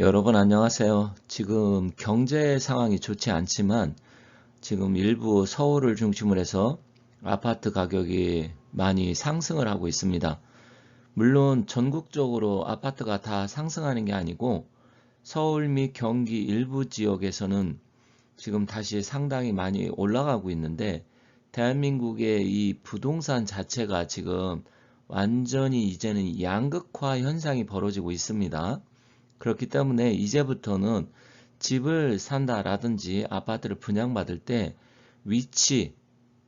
여러분 안녕하세요. 지금 경제 상황이 좋지 않지만 지금 일부 서울을 중심으로 해서 아파트 가격이 많이 상승을 하고 있습니다. 물론 전국적으로 아파트가 다 상승하는 게 아니고 서울 및 경기 일부 지역에서는 지금 다시 상당히 많이 올라가고 있는데 대한민국의 이 부동산 자체가 지금 완전히 이제는 양극화 현상이 벌어지고 있습니다. 그렇기 때문에 이제부터는 집을 산다라든지 아파트를 분양받을 때 위치,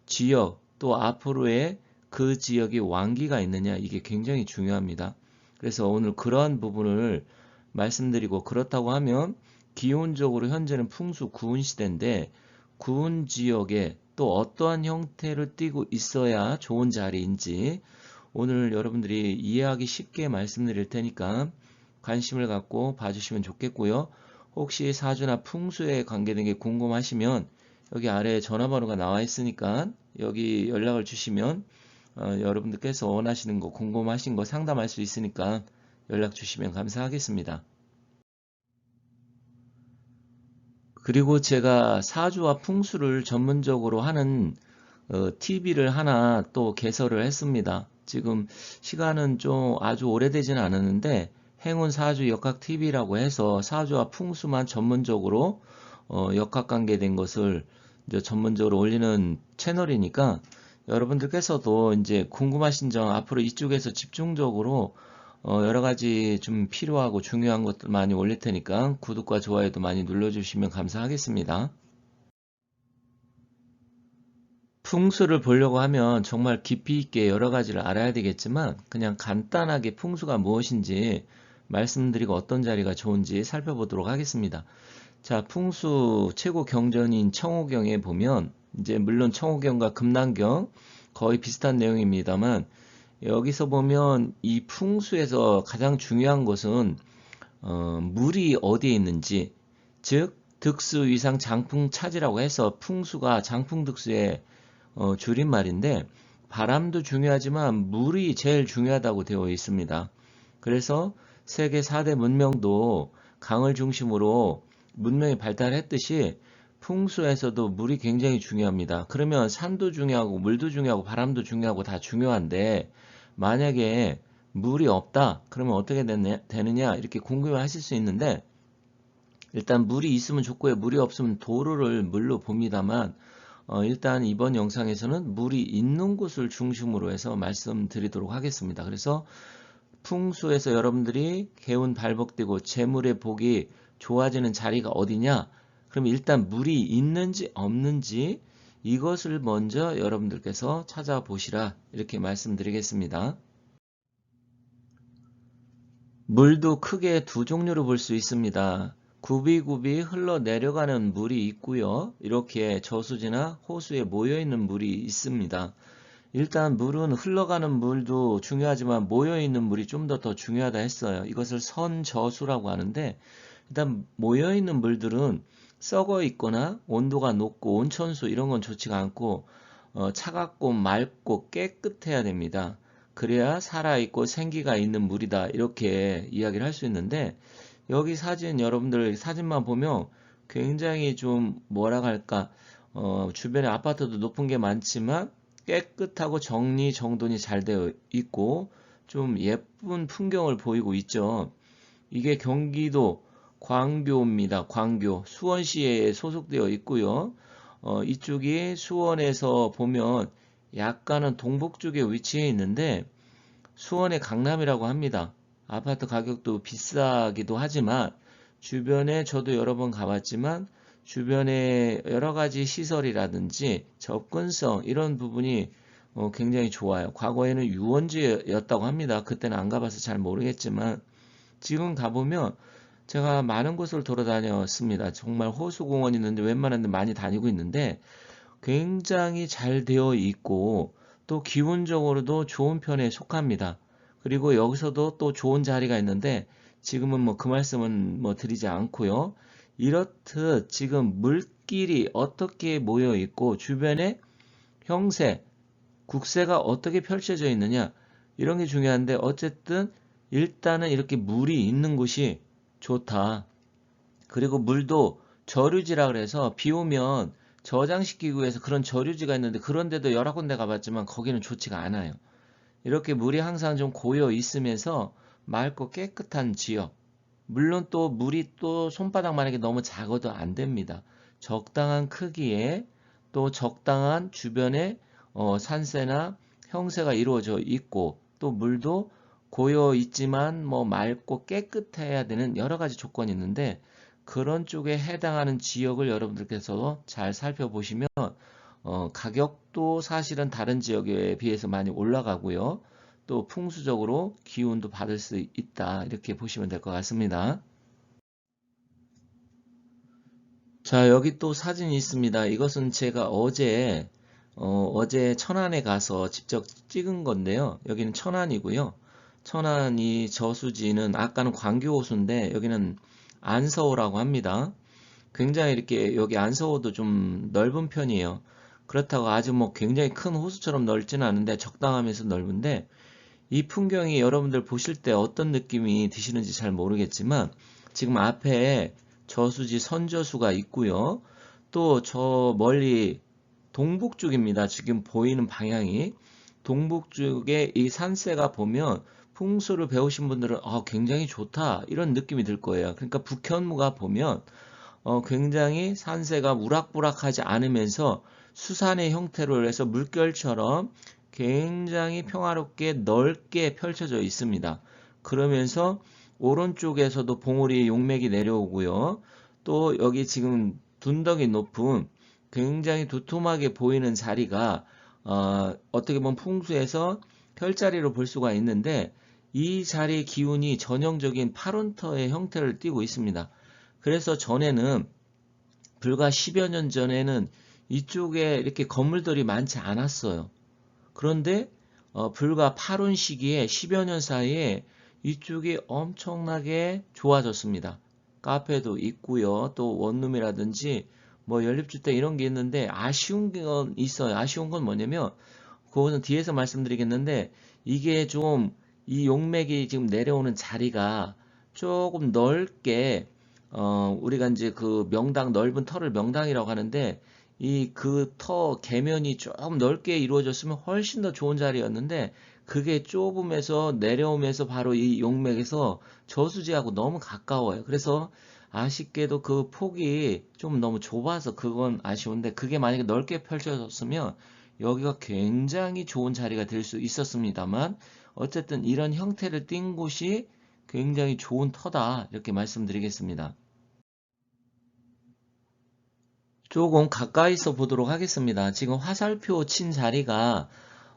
지역, 또 앞으로의 그 지역이 완기가 있느냐 이게 굉장히 중요합니다. 그래서 오늘 그러한 부분을 말씀드리고 그렇다고 하면 기온적으로 현재는 풍수 구운 시대인데 구운 지역에 또 어떠한 형태를 띠고 있어야 좋은 자리인지 오늘 여러분들이 이해하기 쉽게 말씀드릴 테니까 관심을 갖고 봐주시면 좋겠고요. 혹시 사주나 풍수에 관계된 게 궁금하시면 여기 아래에 전화번호가 나와 있으니까 여기 연락을 주시면 어, 여러분들께서 원하시는 거 궁금하신 거 상담할 수 있으니까 연락 주시면 감사하겠습니다. 그리고 제가 사주와 풍수를 전문적으로 하는 어, TV를 하나 또 개설을 했습니다. 지금 시간은 좀 아주 오래되지는 않았는데 행운 사주 역학 TV라고 해서 사주와 풍수만 전문적으로 어, 역학 관계된 것을 이제 전문적으로 올리는 채널이니까 여러분들께서도 이제 궁금하신 점 앞으로 이쪽에서 집중적으로 어, 여러 가지 좀 필요하고 중요한 것들 많이 올릴 테니까 구독과 좋아요도 많이 눌러주시면 감사하겠습니다. 풍수를 보려고 하면 정말 깊이 있게 여러 가지를 알아야 되겠지만 그냥 간단하게 풍수가 무엇인지 말씀드리고 어떤 자리가 좋은지 살펴보도록 하겠습니다. 자, 풍수 최고 경전인 청호경에 보면 이제 물론 청호경과 금난경 거의 비슷한 내용입니다만 여기서 보면 이 풍수에서 가장 중요한 것은 어, 물이 어디에 있는지 즉 득수 위상 장풍 차지라고 해서 풍수가 장풍 득수의 어, 줄임말인데 바람도 중요하지만 물이 제일 중요하다고 되어 있습니다. 그래서 세계 4대 문명도 강을 중심으로 문명이 발달했듯이 풍수에서도 물이 굉장히 중요합니다. 그러면 산도 중요하고 물도 중요하고 바람도 중요하고 다 중요한데 만약에 물이 없다 그러면 어떻게 되느냐 이렇게 궁금해 하실 수 있는데 일단 물이 있으면 좋고요 물이 없으면 도로를 물로 봅니다만 어, 일단 이번 영상에서는 물이 있는 곳을 중심으로 해서 말씀드리도록 하겠습니다 그래서 풍수에서 여러분들이 개운 발복되고 재물의 복이 좋아지는 자리가 어디냐? 그럼 일단 물이 있는지 없는지 이것을 먼저 여러분들께서 찾아보시라 이렇게 말씀드리겠습니다. 물도 크게 두 종류로 볼 수 있습니다. 굽이굽이 흘러내려가는 물이 있고요. 이렇게 저수지나 호수에 모여있는 물이 있습니다. 일단 물은 흘러가는 물도 중요하지만 모여있는 물이 좀더더 중요하다 했어요. 이것을 선저수라고 하는데 일단 모여있는 물들은 썩어 있거나 온도가 높고 온천수 이런 건 좋지가 않고 어, 차갑고 맑고 깨끗해야 됩니다. 그래야 살아있고 생기가 있는 물이다 이렇게 이야기를 할 수 있는데 여기 사진 여러분들 사진만 보면 굉장히 좀 뭐라 할까 어, 주변에 아파트도 높은 게 많지만 깨끗하고 정리 정돈이 잘 되어 있고 좀 예쁜 풍경을 보이고 있죠. 이게 경기도 광교입니다. 광교. 수원시에 소속되어 있고요. 어, 이쪽이 수원에서 보면 약간은 동북 쪽에 위치해 있는데 수원의 강남이라고 합니다. 아파트 가격도 비싸기도 하지만 주변에 저도 여러 번 가봤지만 주변에 여러 가지 시설이라든지 접근성 이런 부분이 어, 굉장히 좋아요. 과거에는 유원지였다고 합니다. 그때는 안 가봐서 잘 모르겠지만 지금 가보면 제가 많은 곳을 돌아다녔습니다. 정말 호수공원 있는데 웬만한 데 많이 다니고 있는데 굉장히 잘 되어 있고 또 기본적으로도 좋은 편에 속합니다. 그리고 여기서도 또 좋은 자리가 있는데 지금은 뭐 그 말씀은 뭐 드리지 않고요. 이렇듯 지금 물길이 어떻게 모여 있고 주변에 형세, 국세가 어떻게 펼쳐져 있느냐 이런 게 중요한데 어쨌든 일단은 이렇게 물이 있는 곳이 좋다. 그리고 물도 저류지라 그래서 비 오면 저장시키기 위해서 그런 저류지가 있는데 그런데도 여러 군데 가봤지만 거기는 좋지가 않아요. 이렇게 물이 항상 좀 고여 있으면서 맑고 깨끗한 지역. 물론 또 물이 또 손바닥만하게 너무 작아도 안 됩니다. 적당한 크기에 또 적당한 주변에 어, 산세나 형세가 이루어져 있고 또 물도 고여 있지만 뭐 맑고 깨끗해야 되는 여러 가지 조건이 있는데 그런 쪽에 해당하는 지역을 여러분들께서 잘 살펴보시면 어, 가격도 사실은 다른 지역에 비해서 많이 올라가고요. 또 풍수적으로 기운도 받을 수 있다. 이렇게 보시면 될 것 같습니다. 자, 여기 또 사진이 있습니다. 이것은 제가 어제, 어, 어제 천안에 가서 직접 찍은 건데요. 여기는 천안이고요. 천안이 저수지는 아까는 광교호수인데 여기는 안서호라고 합니다. 굉장히 이렇게 여기 안서호도 좀 넓은 편이에요. 그렇다고 아주 뭐 굉장히 큰 호수처럼 넓지는 않은데 적당하면서 넓은데 이 풍경이 여러분들 보실 때 어떤 느낌이 드시는지 잘 모르겠지만 지금 앞에 저수지 선저수가 있고요. 또 저 멀리 동북 쪽입니다. 지금 보이는 방향이 동북 쪽에 이 산세가 보면 풍수를 배우신 분들은 어, 굉장히 좋다 이런 느낌이 들 거예요. 그러니까 북현무가 보면 어, 굉장히 산세가 우락부락하지 않으면서 수산의 형태로 해서 물결처럼 굉장히 평화롭게 넓게 펼쳐져 있습니다. 그러면서 오른쪽에서도 봉우리 용맥이 내려오고요. 또 여기 지금 둔덕이 높은 굉장히 두툼하게 보이는 자리가 어, 떻게 보면 풍수에서 별자리로 볼 수가 있는데 이 자리 기운이 전형적인 파룬터의 형태를 띠고 있습니다. 그래서 전에는 불과 10여 년 전에는 이쪽에 이렇게 건물들이 많지 않았어요. 그런데 어, 불과 8운 시기에 10여 년 사이에 이쪽이 엄청나게 좋아졌습니다. 카페도 있고요. 또 원룸이라든지 뭐 연립주택 이런 게 있는데 아쉬운 건 있어요. 아쉬운 건 뭐냐면 그거는 뒤에서 말씀드리겠는데 이게 좀 이 용맥이 지금 내려오는 자리가 조금 넓게 어 우리가 이제 그 명당 넓은 터를 명당이라고 하는데 이 그 터 계면이 조금 넓게 이루어졌으면 훨씬 더 좋은 자리였는데 그게 좁으면서 내려오면서 바로 이 용맥에서 저수지하고 너무 가까워요. 그래서 아쉽게도 그 폭이 좀 너무 좁아서 그건 아쉬운데 그게 만약에 넓게 펼쳐졌으면 여기가 굉장히 좋은 자리가 될 수 있었습니다만 어쨌든 이런 형태를 띈 곳이 굉장히 좋은 터다 이렇게 말씀드리겠습니다. 조금 가까이서 보도록 하겠습니다. 지금 화살표 친 자리가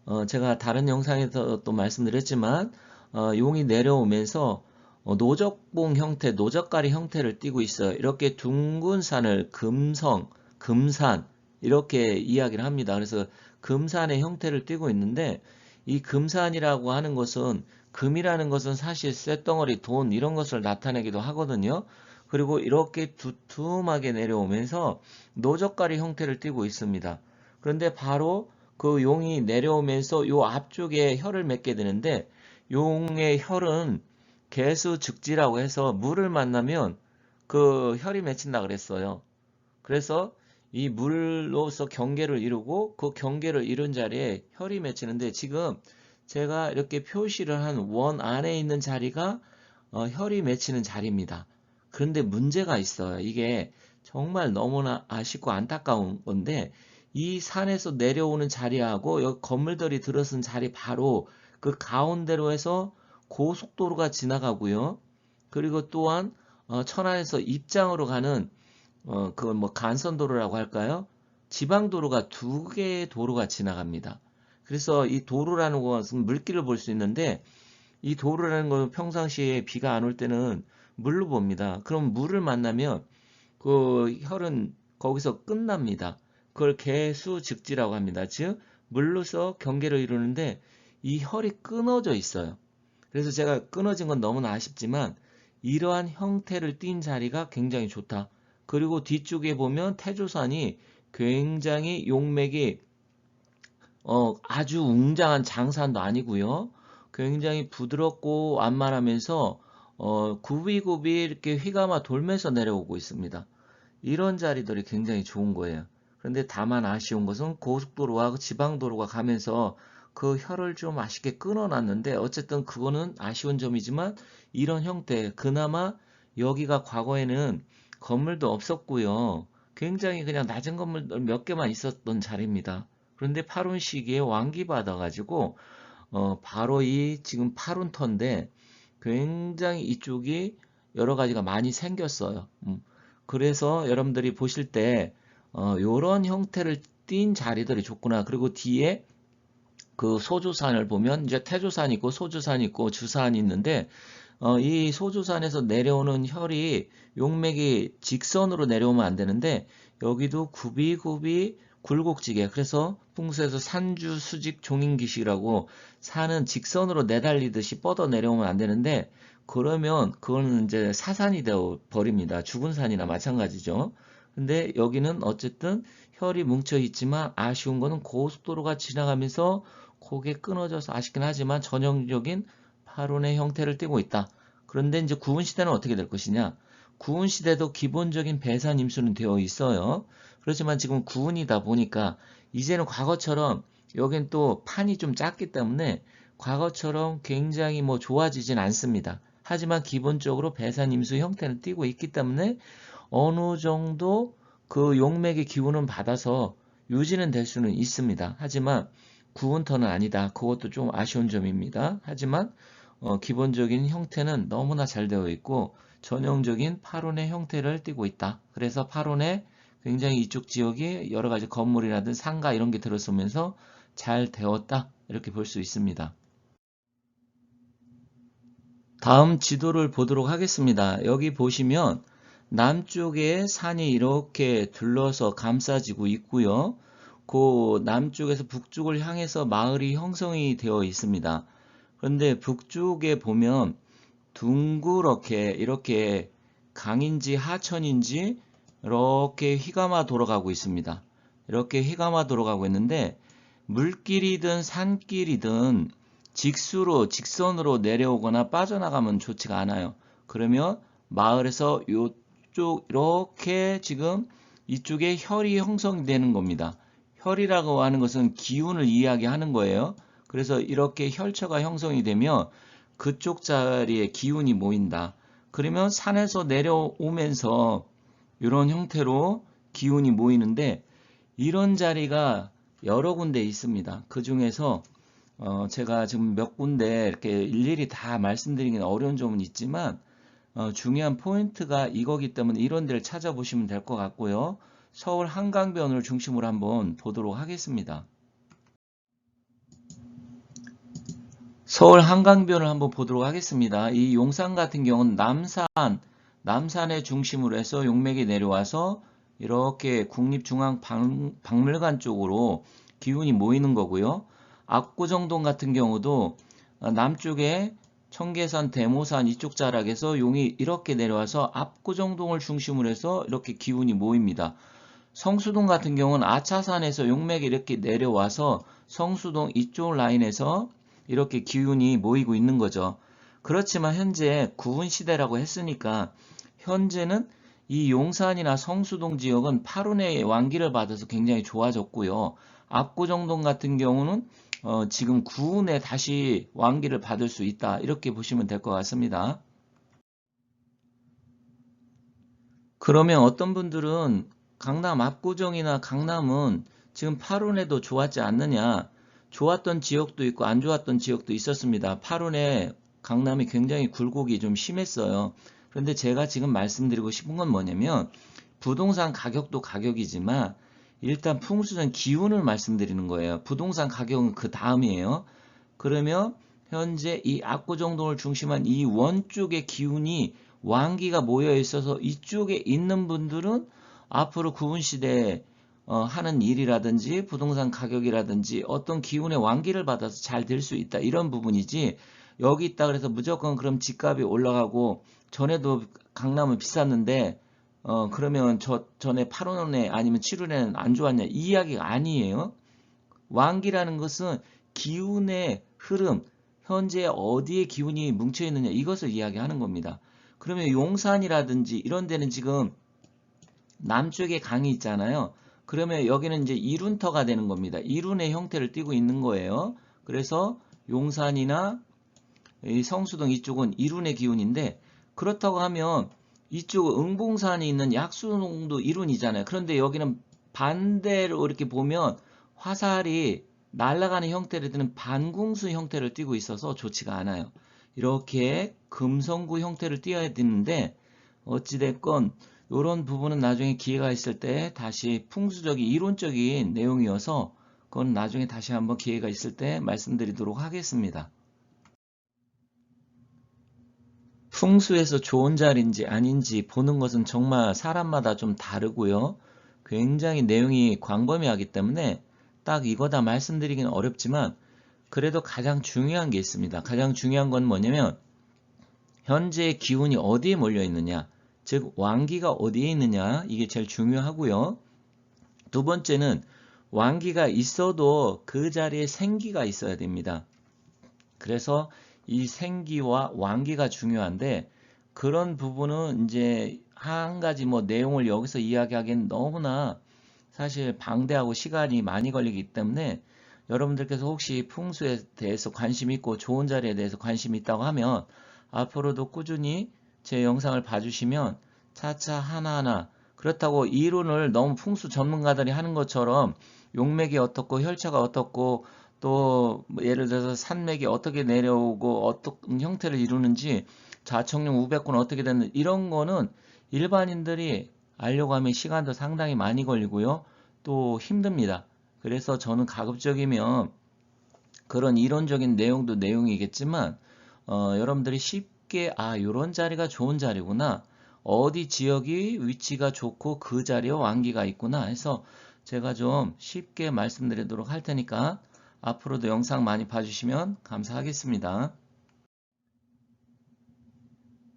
어 제가 다른 영상에서 또 말씀드렸지만 어 용이 내려오면서 어 노적봉 형태, 노적가리 형태를 띠고 있어요. 이렇게 둥근 산을 금성, 금산 이렇게 이야기를 합니다. 그래서 금산의 형태를 띠고 있는데 이 금산이라고 하는 것은 금이라는 것은 사실 쇳덩어리, 돈 이런 것을 나타내기도 하거든요. 그리고 이렇게 두툼하게 내려오면서 노적가리 형태를 띠고 있습니다. 그런데 바로 그 용이 내려오면서 요 앞쪽에 혀를 맺게 되는데 용의 혈은 개수 즉지라고 해서 물을 만나면 그 혈이 맺힌다 그랬어요. 그래서 이 물로서 경계를 이루고 그 경계를 이룬 자리에 혈이 맺히는데 지금 제가 이렇게 표시를 한 원 안에 있는 자리가 어, 혈이 맺히는 자리입니다. 그런데 문제가 있어요. 이게 정말 너무나 아쉽고 안타까운 건데 이 산에서 내려오는 자리하고 여기 건물들이 들어선 자리 바로 그 가운데로 해서 고속도로가 지나가고요. 그리고 또한 어, 천안에서 입장으로 가는 어, 그건 뭐 간선도로라고 할까요? 지방도로가 두 개의 도로가 지나갑니다. 그래서 이 도로라는 것은 물길을 볼 수 있는데 이 도로라는 것은 평상시에 비가 안 올 때는 물로 봅니다. 그럼 물을 만나면 그 혈은 거기서 끝납니다. 그걸 개수즉지라고 합니다. 즉 물로서 경계를 이루는데 이 혈이 끊어져 있어요. 그래서 제가 끊어진 건 너무나 아쉽지만 이러한 형태를 띈 자리가 굉장히 좋다. 그리고 뒤쪽에 보면 태조산이 굉장히 용맥이 어, 아주 웅장한 장산도 아니고요. 굉장히 부드럽고 완만하면서 어, 굽이굽이 이렇게 휘감아 돌면서 내려오고 있습니다. 이런 자리들이 굉장히 좋은 거예요. 그런데 다만 아쉬운 것은 고속도로와 지방도로가 가면서 그 혀를 좀 아쉽게 끊어놨는데 어쨌든 그거는 아쉬운 점이지만 이런 형태 그나마 여기가 과거에는 건물도 없었고요. 굉장히 그냥 낮은 건물들 몇 개만 있었던 자리입니다. 그런데 8운 시기에 완기 받아가지고 어, 바로 이 지금 8운 터인데 굉장히 이쪽이 여러 가지가 많이 생겼어요. 음. 그래서 여러분들이 보실 때 어, 요런 형태를 띈 자리들이 좋구나. 그리고 뒤에 그 소주산을 보면 이제 태조산 있고 소주산 있고 주산이 있는데 어, 이 소주산에서 내려오는 혈이 용맥이 직선으로 내려오면 안 되는데 여기도 굽이굽이 굴곡지게 그래서 풍수에서 산주 수직 종인기시라고 산은 직선으로 내달리듯이 뻗어 내려오면 안 되는데 그러면 그거는 이제 사산이 되어 버립니다. 죽은 산이나 마찬가지죠. 근데 여기는 어쨌든 혈이 뭉쳐 있지만 아쉬운 거는 고속도로가 지나가면서 고개 끊어져서 아쉽긴 하지만 전형적인 파론의 형태를 띠고 있다. 그런데 이제 구운 시대는 어떻게 될 것이냐? 구운 시대도 기본적인 배산 임수는 되어 있어요. 그렇지만 지금 구운이다 보니까 이제는 과거처럼 여긴 또 판이 좀 작기 때문에 과거처럼 굉장히 뭐 좋아지진 않습니다. 하지만 기본적으로 배산 임수 형태는 띠고 있기 때문에 어느 정도 그 용맥의 기운은 받아서 유지는 될 수는 있습니다. 하지만 구운터는 아니다. 그것도 좀 아쉬운 점입니다. 하지만 어, 기본적인 형태는 너무나 잘 되어 있고 전형적인 파론의 형태를 띠고 있다. 그래서 파론에 굉장히 이쪽 지역이 여러 가지 건물이라든 상가 이런 게 들어서면서 잘 되었다. 이렇게 볼 수 있습니다. 다음 지도를 보도록 하겠습니다. 여기 보시면 남쪽에 산이 이렇게 둘러서 감싸지고 있고요. 그 남쪽에서 북쪽을 향해서 마을이 형성이 되어 있습니다. 그런데 북쪽에 보면 둥그렇게 이렇게 강인지 하천인지 이렇게 휘감아 돌아가고 있습니다. 이렇게 휘감아 돌아가고 있는데 물길이든 산길이든 직수로 직선으로 내려오거나 빠져나가면 좋지가 않아요. 그러면 마을에서 이쪽 이렇게 지금 이쪽에 혈이 형성되는 겁니다. 혈이라고 하는 것은 기운을 이야기하는 거예요. 그래서 이렇게 혈처가 형성이 되면 그쪽 자리에 기운이 모인다. 그러면 산에서 내려오면서 이런 형태로 기운이 모이는데 이런 자리가 여러 군데 있습니다. 그 중에서 어 제가 지금 몇 군데 이렇게 일일이 다 말씀드리기는 어려운 점은 있지만 어 중요한 포인트가 이거기 때문에 이런 데를 찾아보시면 될 것 같고요. 서울 한강변을 중심으로 한번 보도록 하겠습니다. 서울 한강변을 한번 보도록 하겠습니다. 이 용산 같은 경우는 남산, 남산의 중심으로 해서 용맥이 내려와서 이렇게 국립중앙박물관 쪽으로 기운이 모이는 거고요. 압구정동 같은 경우도 남쪽에 청계산, 대모산 이쪽 자락에서 용이 이렇게 내려와서 압구정동을 중심으로 해서 이렇게 기운이 모입니다. 성수동 같은 경우는 아차산에서 용맥이 이렇게 내려와서 성수동 이쪽 라인에서 이렇게 기운이 모이고 있는 거죠. 그렇지만 현재 구운 시대라고 했으니까 현재는 이 용산이나 성수동 지역은 8운의 완기를 받아서 굉장히 좋아졌고요. 압구정동 같은 경우는 어, 지금 구운에 다시 완기를 받을 수 있다. 이렇게 보시면 될 것 같습니다. 그러면 어떤 분들은 강남 압구정이나 강남은 지금 8운에도 좋았지 않느냐. 좋았던 지역도 있고 안 좋았던 지역도 있었습니다. 8운에 강남이 굉장히 굴곡이 좀 심했어요. 그런데 제가 지금 말씀드리고 싶은 건 뭐냐면 부동산 가격도 가격이지만 일단 풍수전 기운을 말씀드리는 거예요. 부동산 가격은 그 다음이에요. 그러면 현재 이 압구정동을 중심한 이 원 쪽의 기운이 왕기가 모여 있어서 이쪽에 있는 분들은 앞으로 구분 시대에 어, 하는 일이라든지 부동산 가격이라든지 어떤 기운의 왕기를 받아서 잘 될 수 있다 이런 부분이지 여기 있다 그래서 무조건 그럼 집값이 올라가고 전에도 강남은 비쌌는데 어 그러면 저 전에 8원에 아니면 7원에는 안 좋았냐 이 이야기가 아니에요. 왕기라는 것은 기운의 흐름 현재 어디에 기운이 뭉쳐 있느냐 이것을 이야기하는 겁니다. 그러면 용산이라든지 이런 데는 지금 남쪽에 강이 있잖아요. 그러면 여기는 이제 이룬터가 되는 겁니다. 이룬의 형태를 띠고 있는 거예요. 그래서 용산이나 성수동 이쪽은 이룬의 기운인데 그렇다고 하면 이쪽 응봉산이 있는 약수농도 이룬이잖아요. 그런데 여기는 반대로 이렇게 보면 화살이 날아가는 형태를 띠는 반궁수 형태를 띠고 있어서 좋지가 않아요. 이렇게 금성구 형태를 띄어야 되는데 어찌됐건 이런 부분은 나중에 기회가 있을 때 다시 풍수적인 이론적인 내용이어서 그건 나중에 다시 한번 기회가 있을 때 말씀드리도록 하겠습니다. 풍수에서 좋은 자리인지 아닌지 보는 것은 정말 사람마다 좀 다르고요. 굉장히 내용이 광범위하기 때문에 딱 이거다 말씀드리기는 어렵지만 그래도 가장 중요한 게 있습니다. 가장 중요한 건 뭐냐면 현재 기운이 어디에 몰려 있느냐 즉 왕기가 어디에 있느냐 이게 제일 중요하고요. 두 번째는 왕기가 있어도 그 자리에 생기가 있어야 됩니다. 그래서 이 생기와 왕기가 중요한데 그런 부분은 이제 한 가지 뭐 내용을 여기서 이야기하기엔 너무나 사실 방대하고 시간이 많이 걸리기 때문에 여러분들께서 혹시 풍수에 대해서 관심 있고 좋은 자리에 대해서 관심 있다고 하면 앞으로도 꾸준히 제 영상을 봐주시면 차차 하나하나 그렇다고 이론을 너무 풍수 전문가들이 하는 것처럼 용맥이 어떻고 혈차가 어떻고 또뭐 예를 들어서 산맥이 어떻게 내려오고 어떤 형태를 이루는지 좌청룡 우백군 어떻게 되는 이런 거는 일반인들이 알려고 하면 시간도 상당히 많이 걸리고요. 또 힘듭니다. 그래서 저는 가급적이면 그런 이론적인 내용도 내용이겠지만 어, 여러분들이 쉽게 아 이런 자리가 좋은 자리구나 어디 지역이 위치가 좋고 그 자리에 왕기가 있구나 해서 제가 좀 쉽게 말씀드리도록 할 테니까 앞으로도 영상 많이 봐주시면 감사하겠습니다.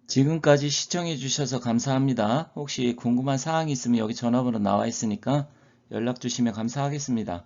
지금까지 시청해 주셔서 감사합니다. 혹시 궁금한 사항이 있으면 여기 전화번호 나와 있으니까 연락 주시면 감사하겠습니다.